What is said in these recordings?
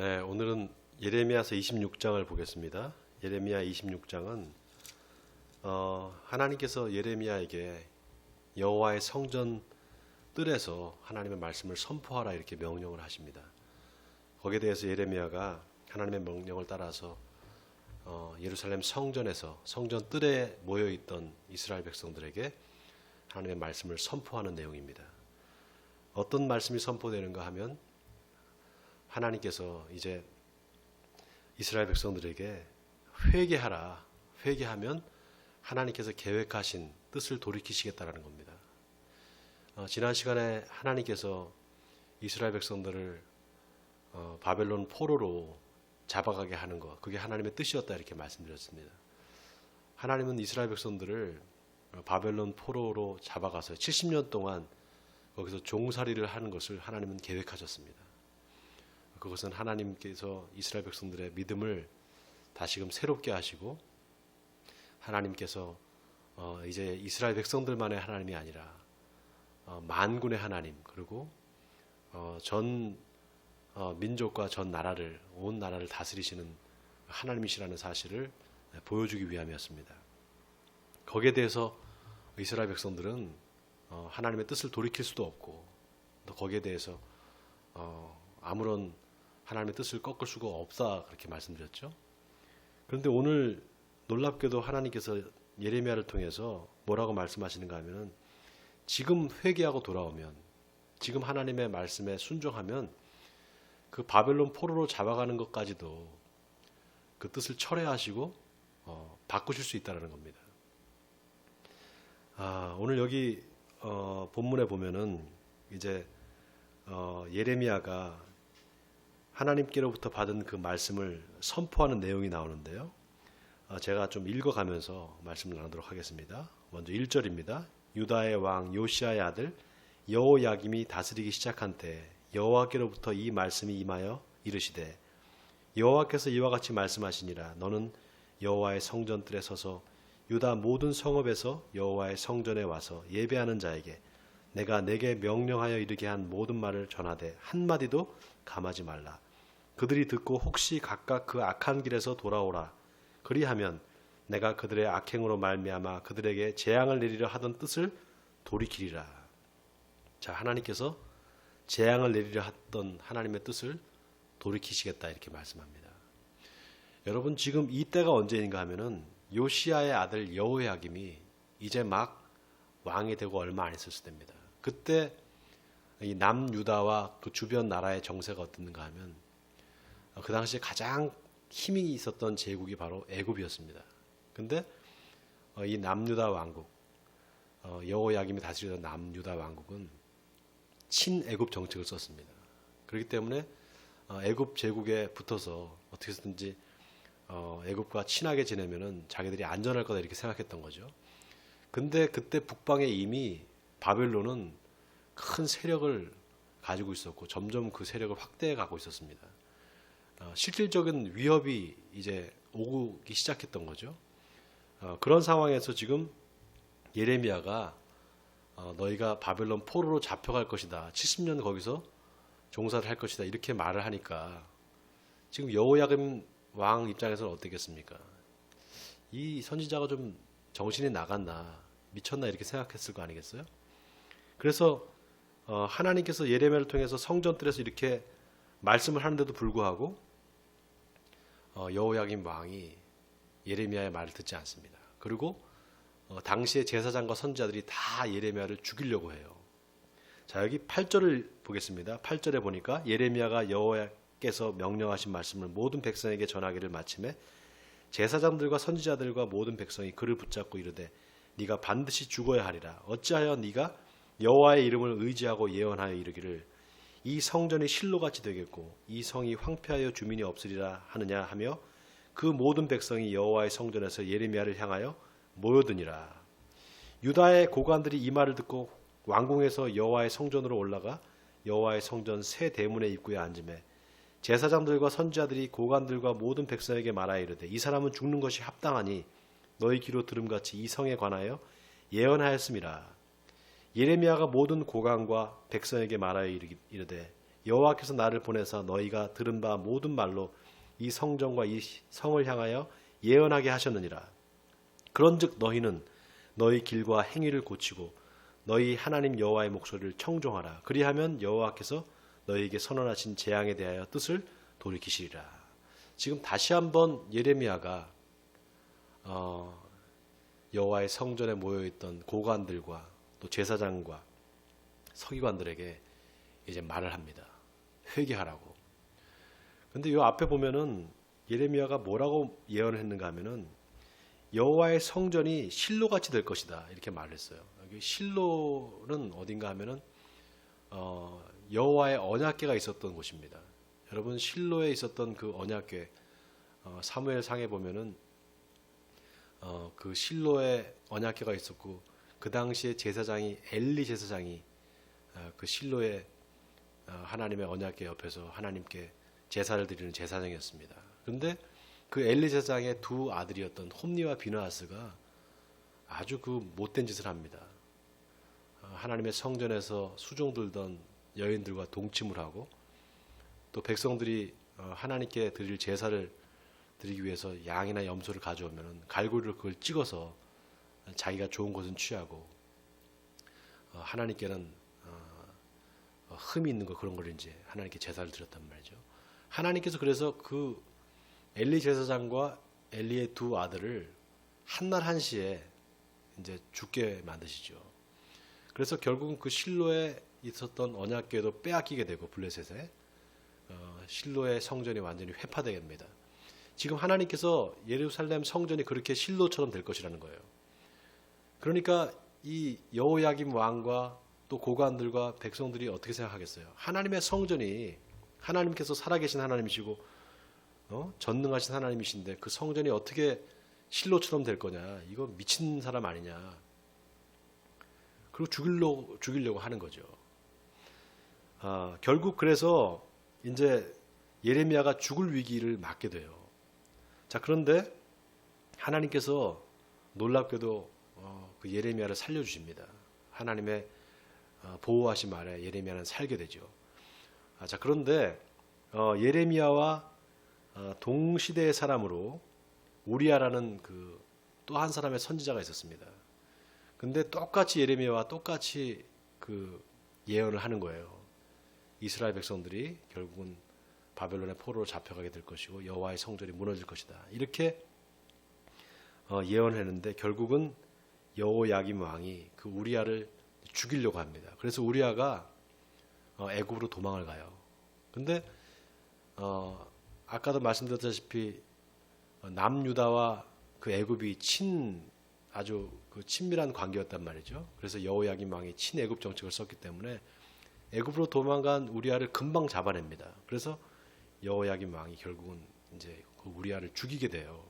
네, 오늘은 예레미야서 26장을 보겠습니다. 예레미야 26장은 어, 하나님께서 예레미야에게 여호와의 성전 뜰에서 하나님의 말씀을 선포하라 이렇게 명령을 하십니다. 거기에 대해서 예레미야가 하나님의 명령을 따라서 어, 예루살렘 성전에서 성전 뜰에 모여 있던 이스라엘 백성들에게 하나님의 말씀을 선포하는 내용입니다. 어떤 말씀이 선포되는가 하면 하나님께서 이제 이스라엘 백성들에게 회개하라. 회개하면 하나님께서 계획하신 뜻을 돌이키시겠다라는 겁니다. 어, 지난 시간에 하나님께서 이스라엘 백성들을 어, 바벨론 포로로 잡아가게 하는 것, 그게 하나님의 뜻이었다 이렇게 말씀드렸습니다. 하나님은 이스라엘 백성들을 어, 바벨론 포로로 잡아가서 70년 동안 거기서 종살이를 하는 것을 하나님은 계획하셨습니다. 그것은 하나님께서 이스라엘 백성들의 믿음을 다시금 새롭게 하시고 하나님께서 어 이제 이스라엘 백성들만의 하나님이 아니라 어 만군의 하나님 그리고 어전 어 민족과 전 나라를 온 나라를 다스리시는 하나님이시라는 사실을 보여주기 위함이었습니다. 거기에 대해서 이스라엘 백성들은 어 하나님의 뜻을 돌이킬 수도 없고 또 거기에 대해서 어 아무런 하나님의 뜻을 꺾을 수가 없다 그렇게 말씀드렸죠. 그런데 오늘 놀랍게도 하나님께서 예레미야를 통해서 뭐라고 말씀하시는가 하면은 지금 회개하고 돌아오면 지금 하나님의 말씀에 순종하면 그 바벨론 포로로 잡아가는 것까지도 그 뜻을 철회하시고 어, 바꾸실 수 있다는 겁니다. 아, 오늘 여기 어, 본문에 보면은 이제 어, 예레미야가 하나님께로부터 받은 그 말씀을 선포하는 내용이 나오는데요. 어, 제가 좀 읽어가면서 말씀을 나누도록 하겠습니다. 먼저 1절입니다. 유다의 왕 요시아의 아들 여호야김이 다스리기 시작한 때 여호와께로부터 이 말씀이 임하여 이르시되 여호와께서 이와 같이 말씀하시니라 너는 여호와의 성전들에 서서 유다 모든 성읍에서 여호와의 성전에 와서 예배하는 자에게 내가 내게 명령하여 이르게 한 모든 말을 전하되 한 마디도 감하지 말라. 그들이 듣고 혹시 각각 그 악한 길에서 돌아오라. 그리하면 내가 그들의 악행으로 말미암아 그들에게 재앙을 내리려 하던 뜻을 돌이키리라. 자, 하나님께서 재앙을 내리려 했던 하나님의 뜻을 돌이키시겠다 이렇게 말씀합니다. 여러분 지금 이때가 언제인가 하면은 요시아의 아들 여호야김이 이제 막 왕이 되고 얼마 안 있었을 때입니다. 그때 이 남유다와 그 주변 나라의 정세가 어떻는가 하면 그 당시에 가장 힘이 있었던 제국이 바로 애굽이었습니다. 근데 어, 이 남유다 왕국 어, 여호야김이 다스리던 남유다 왕국은 친애굽 정책을 썼습니다. 그렇기 때문에 어, 애굽 제국에 붙어서 어떻게 든지 애굽과 친하게 지내면은 자기들이 안전할 거다 이렇게 생각했던 거죠. 근데 그때 북방에 이미 바벨론은 큰 세력을 가지고 있었고 점점 그 세력을 확대해 가고 있었습니다. 어, 실질적인 위협이 이제 오기 시작했던 거죠. 어, 그런 상황에서 지금 예레미야가 어, 너희가 바벨론 포로로 잡혀갈 것이다. 70년 거기서 종사를 할 것이다. 이렇게 말을 하니까 지금 여호야금 왕 입장에서는 어떻겠습니까? 이 선지자가 좀 정신이 나갔나 미쳤나 이렇게 생각했을 거 아니겠어요? 그래서 어, 하나님께서 예레미야를 통해서 성전들에서 이렇게 말씀을 하는데도 불구하고 어, 여호야김 왕이 예레미야의 말을 듣지 않습니다. 그리고 어, 당시의 제사장과 선지자들이 다 예레미야를 죽이려고 해요. 자 여기 8절을 보겠습니다. 8절에 보니까 예레미야가 여호와께서 명령하신 말씀을 모든 백성에게 전하기를 마침에 제사장들과 선지자들과 모든 백성이 그를 붙잡고 이르되 네가 반드시 죽어야 하리라. 어찌하여 네가 여호와의 이름을 의지하고 예언하여 이르기를 이 성전이 실로같이 되겠고 이 성이 황폐하여 주민이 없으리라 하느냐 하며 그 모든 백성이 여호와의 성전에서 예레미야를 향하여 모여드니라. 유다의 고관들이 이 말을 듣고 왕궁에서 여호와의 성전으로 올라가 여호와의 성전 새 대문의 입구에 앉음에 제사장들과 선지자들이 고관들과 모든 백성에게 말하여 이르되 이 사람은 죽는 것이 합당하니 너희 귀로 들음같이 이 성에 관하여 예언하였음이라. 예레미야가 모든 고관과 백성에게 말하여 이르되 여호와께서 나를 보내사 너희가 들은 바 모든 말로 이 성전과 이 성을 향하여 예언하게 하셨느니라. 그런즉 너희는 너희 길과 행위를 고치고 너희 하나님 여호와의 목소리를 청종하라. 그리하면 여호와께서 너희에게 선언하신 재앙에 대하여 뜻을 돌이키시리라. 지금 다시 한번 예레미야가 어, 여호와의 성전에 모여 있던 고관들과 또 제사장과 서기관들에게 이제 말을 합니다. 회개하라고. 근데 요 앞에 보면은 예레미야가 뭐라고 예언을 했는가 하면은 여호와의 성전이 실로 같이 될 것이다 이렇게 말했어요. 여기 실로는 어딘가 하면은 어, 여호와의 언약궤가 있었던 곳입니다. 여러분 실로에 있었던 그 언약궤 어, 사무엘 상에 보면은 어, 그 실로에 언약궤가 있었고 그 당시에 제사장이 엘리 제사장이 어, 그 실로에 어, 하나님의 언약궤 옆에서 하나님께 제사를 드리는 제사장이었습니다. 그런데 그 엘리 제사장의 두 아들이었던 홈니와 비나하스가 아주 그 못된 짓을 합니다. 어, 하나님의 성전에서 수종 들던 여인들과 동침을 하고 또 백성들이 어, 하나님께 드릴 제사를 드리기 위해서 양이나 염소를 가져오면 갈고리로 그걸 찍어서 자기가 좋은 것은 취하고 어, 하나님께는 어, 어, 흠이 있는 거 그런 걸 이제 하나님께 제사를 드렸단 말이죠. 하나님께서 그래서 그 엘리 제사장과 엘리의 두 아들을 한날 한시에 이제 죽게 만드시죠. 그래서 결국은 그 실로에 있었던 언약궤도 빼앗기게 되고 블레셋에 어, 실로의 성전이 완전히 회파되게 됩니다. 지금 하나님께서 예루살렘 성전이 그렇게 실로처럼 될 것이라는 거예요. 그러니까 이 여호야김 왕과 또 고관들과 백성들이 어떻게 생각하겠어요? 하나님의 성전이 하나님께서 살아계신 하나님이시고 어? 전능하신 하나님이신데 그 성전이 어떻게 실로처럼 될 거냐? 이거 미친 사람 아니냐? 그리고 죽이려고 죽이려고 하는 거죠. 아, 결국 그래서 이제 예레미야가 죽을 위기를 맞게 돼요. 자 그런데 하나님께서 놀랍게도 어, 그 예레미야를 살려주십니다. 하나님의 어, 보호하신 말에 예레미야는 살게 되죠. 아, 자 그런데 어, 예레미야와 어, 동시대의 사람으로 우리아라는 그 또 한 사람의 선지자가 있었습니다. 근데 똑같이 예레미야와 똑같이 그 예언을 하는 거예요. 이스라엘 백성들이 결국은 바벨론의 포로로 잡혀가게 될 것이고 여호와의 성전이 무너질 것이다. 이렇게 어, 예언했는데 결국은 여호야김 왕이 그 우리아를 죽이려고 합니다. 그래서 우리아가 어, 애굽으로 도망을 가요. 근데 어, 아까도 말씀드렸다시피 어, 남유다와 그 애굽이 친 아주 그 친밀한 관계였단 말이죠. 그래서 여호야김 왕이 친애굽 정책을 썼기 때문에 애굽으로 도망간 우리아를 금방 잡아냅니다. 그래서 여호야김 왕이 결국은 이제 그 우리아를 죽이게 돼요.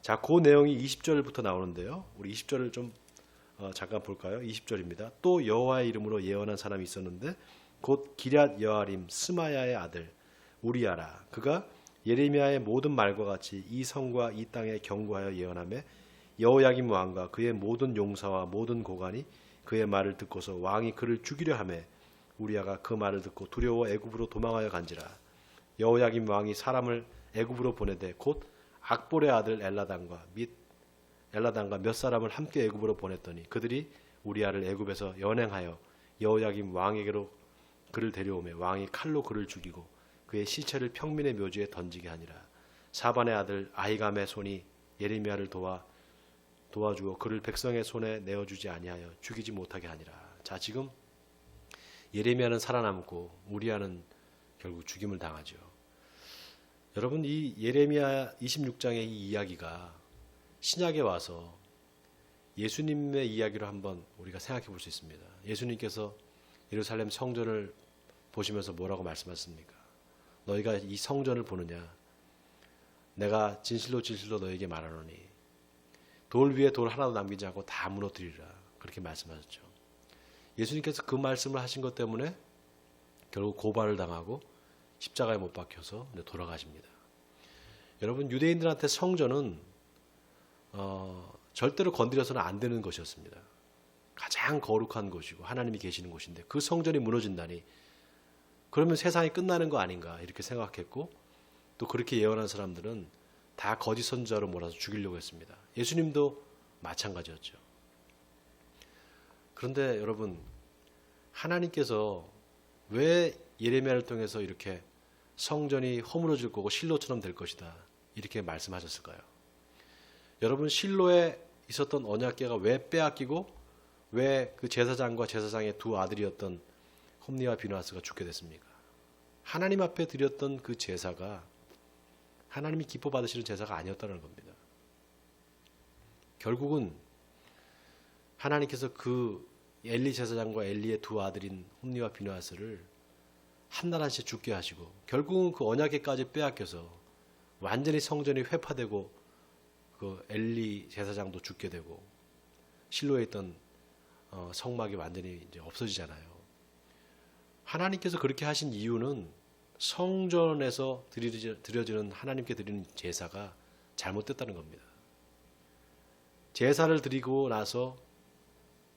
자, 그 내용이 20절부터 나오는데요. 우리 20절을 좀 어, 잠깐 볼까요? 20절입니다. 또 여호와의 이름으로 예언한 사람이 있었는데 곧 기럇 여아림 스마야의 아들 우리아라. 그가 예레미야의 모든 말과 같이 이 성과 이 땅에 경고하여 예언하며 여호야김 왕과 그의 모든 용사와 모든 고관이 그의 말을 듣고서 왕이 그를 죽이려 하매 우리아가 그 말을 듣고 두려워 애굽으로 도망하여 간지라 여호야김 왕이 사람을 애굽으로 보내되 곧 악볼의 아들 엘라단과 및 엘라단과 몇 사람을 함께 애굽으로 보냈더니 그들이 우리아를 애굽에서 연행하여 여호야김 왕에게로 그를 데려오며 왕이 칼로 그를 죽이고 그의 시체를 평민의 묘지에 던지게 하니라 사반의 아들 아이감의 손이 예레미야를 도와 도와주어 그를 백성의 손에 내어주지 아니하여 죽이지 못하게 하니라 자 지금 예레미야는 살아남고 우리아는 결국 죽임을 당하죠. 여러분 이 예레미야 26장의 이 이야기가 신약에 와서 예수님의 이야기로 한번 우리가 생각해 볼 수 있습니다. 예수님께서 예루살렘 성전을 보시면서 뭐라고 말씀하십니까? 너희가 이 성전을 보느냐? 내가 진실로 진실로 너에게 말하노니 돌 위에 돌 하나도 남기지 않고 다 무너뜨리라. 그렇게 말씀하셨죠. 예수님께서 그 말씀을 하신 것 때문에 결국 고발을 당하고 십자가에 못 박혀서 돌아가십니다. 여러분 유대인들한테 성전은 어, 절대로 건드려서는 안 되는 것이었습니다. 가장 거룩한 곳이고 하나님이 계시는 곳인데 그 성전이 무너진다니 그러면 세상이 끝나는 거 아닌가 이렇게 생각했고 또 그렇게 예언한 사람들은 다 거짓 선지자로 몰아서 죽이려고 했습니다. 예수님도 마찬가지였죠. 그런데 여러분 하나님께서 왜 예레미야를 통해서 이렇게 성전이 허물어질 거고 실로처럼 될 것이다 이렇게 말씀하셨을까요? 여러분 실로에 있었던 언약궤가 왜 빼앗기고 왜 그 제사장과 제사장의 두 아들이었던 홈리와 비누아스가 죽게 됐습니까? 하나님 앞에 드렸던 그 제사가 하나님이 기뻐 받으시는 제사가 아니었다는 겁니다. 결국은 하나님께서 그 엘리 제사장과 엘리의 두 아들인 홈리와 비누아스를 한나라씩 죽게 하시고 결국은 그 언약궤까지 빼앗겨서 완전히 성전이 회파되고 그 엘리 제사장도 죽게 되고 실로에 있던 어, 성막이 완전히 이제 없어지잖아요. 하나님께서 그렇게 하신 이유는 성전에서 드려지는 하나님께 드리는 제사가 잘못됐다는 겁니다. 제사를 드리고 나서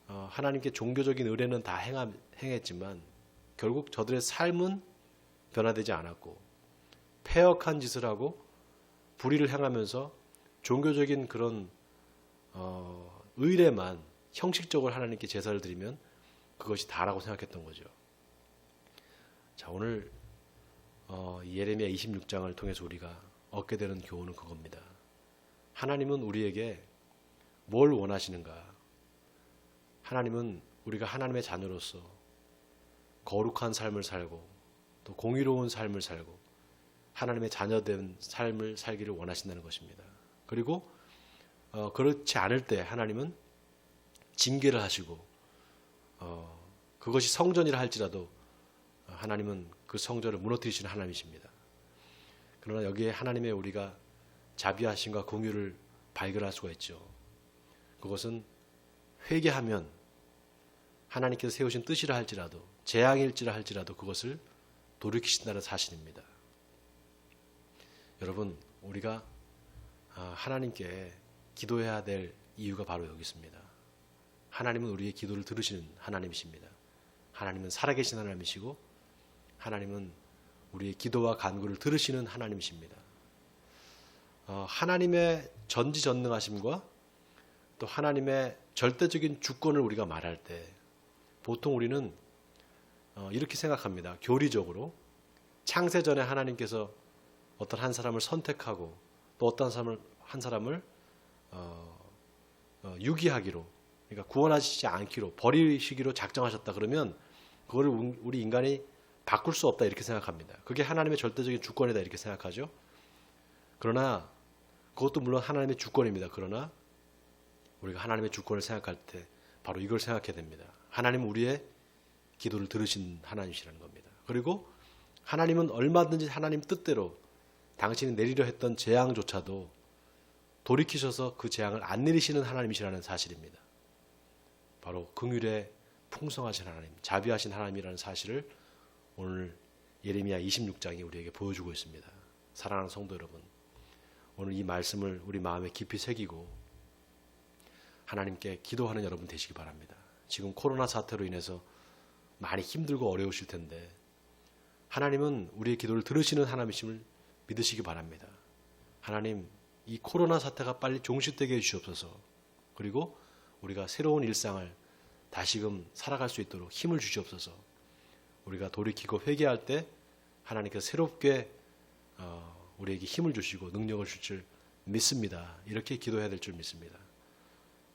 어, 하나님께 종교적인 의뢰는 다 행했지만 결국 저들의 삶은 변화되지 않았고 폐역한 짓을 하고 불의를 행하면서 종교적인 그런 어, 의뢰만 형식적으로 하나님께 제사를 드리면 그것이 다라고 생각했던 거죠. 자 오늘 어, 예레미야 26장을 통해서 우리가 얻게 되는 교훈은 그겁니다. 하나님은 우리에게 뭘 원하시는가? 하나님은 우리가 하나님의 자녀로서 거룩한 삶을 살고 또 공의로운 삶을 살고 하나님의 자녀된 삶을 살기를 원하신다는 것입니다. 그리고 어, 그렇지 않을 때 하나님은 징계를 하시고 어, 그것이 성전이라 할지라도 하나님은 그 성전을 무너뜨리시는 하나님이십니다. 그러나 여기에 하나님의 우리가 자비하심과 공유를 발견할 수가 있죠. 그것은 회개하면 하나님께서 세우신 뜻이라 할지라도 재앙일지라 할지라도 그것을 돌이키신다는 사실입니다. 여러분 우리가 아, 하나님께 기도해야 될 이유가 바로 여기 있습니다. 하나님은 우리의 기도를 들으시는 하나님이십니다. 하나님은 살아계신 하나님이시고 하나님은 우리의 기도와 간구를 들으시는 하나님이십니다. 어, 하나님의 전지전능하심과 또 하나님의 절대적인 주권을 우리가 말할 때 보통 우리는 어, 이렇게 생각합니다. 교리적으로 창세전에 하나님께서 어떤 한 사람을 선택하고 또 어떤 사람을 한 사람을 어, 어, 유기하기로 그러니까 구원하시지 않기로 버리시기로 작정하셨다 그러면 그거를 우리 인간이 바꿀 수 없다 이렇게 생각합니다. 그게 하나님의 절대적인 주권이다 이렇게 생각하죠. 그러나 그것도 물론 하나님의 주권입니다. 그러나 우리가 하나님의 주권을 생각할 때 바로 이걸 생각해야 됩니다. 하나님은 우리의 기도를 들으신 하나님이시라는 겁니다. 그리고 하나님은 얼마든지 하나님 뜻대로 당신이 내리려 했던 재앙조차도 돌이키셔서 그 재앙을 안 내리시는 하나님이시라는 사실입니다. 바로 긍휼에 풍성하신 하나님, 자비하신 하나님이라는 사실을 오늘 예레미야 26장이 우리에게 보여주고 있습니다. 사랑하는 성도 여러분, 오늘 이 말씀을 우리 마음에 깊이 새기고 하나님께 기도하는 여러분 되시기 바랍니다. 지금 코로나 사태로 인해서 많이 힘들고 어려우실 텐데 하나님은 우리의 기도를 들으시는 하나님이심을 믿으시기 바랍니다. 하나님, 이 코로나 사태가 빨리 종식되게 해주시옵소서. 그리고 우리가 새로운 일상을 다시금 살아갈 수 있도록 힘을 주시옵소서. 우리가 돌이키고 회개할 때 하나님께서 새롭게 어, 우리에게 힘을 주시고 능력을 줄 줄 믿습니다. 이렇게 기도해야 될 줄 믿습니다.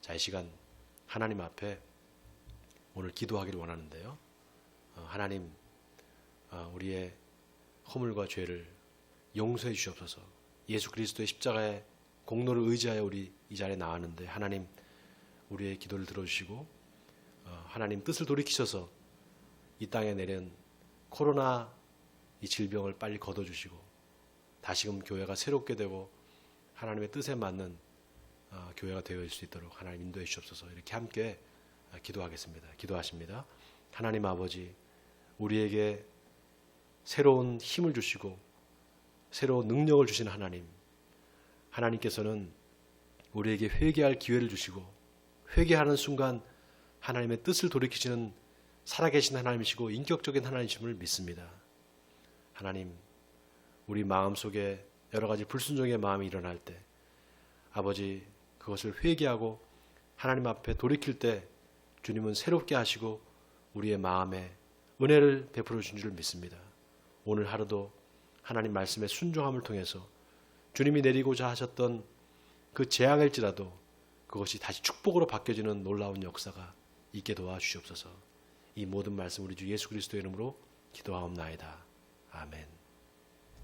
자, 이 시간 하나님 앞에 오늘 기도하기를 원하는데요. 어, 하나님, 어, 우리의 허물과 죄를 용서해 주시옵소서. 예수 그리스도의 십자가의 공로를 의지하여 우리 이 자리에 나왔는데 하나님 우리의 기도를 들어주시고 하나님 뜻을 돌이키셔서 이 땅에 내린 코로나 이 질병을 빨리 걷어주시고 다시금 교회가 새롭게 되고 하나님의 뜻에 맞는 어, 교회가 되어 있을 수 있도록 하나님 인도해 주옵소서 이렇게 함께 어, 기도하겠습니다. 기도하십니다. 하나님 아버지 우리에게 새로운 힘을 주시고 새로운 능력을 주신 하나님 하나님께서는 우리에게 회개할 기회를 주시고 회개하는 순간 하나님의 뜻을 돌이키시는 살아계신 하나님이시고 인격적인 하나님이심을 믿습니다. 하나님 우리 마음 속에 여러 가지 불순종의 마음이 일어날 때 아버지 그것을 회개하고 하나님 앞에 돌이킬 때 주님은 새롭게 하시고 우리의 마음에 은혜를 베풀어 주신 줄 믿습니다. 오늘 하루도 하나님 말씀의 순종함을 통해서 주님이 내리고자 하셨던 그 재앙일지라도 그것이 다시 축복으로 바뀌어지는 놀라운 역사가 있게 도와주시옵소서. 이 모든 말씀 우리 주 예수 그리스도의 이름으로 기도하옵나이다. 아멘.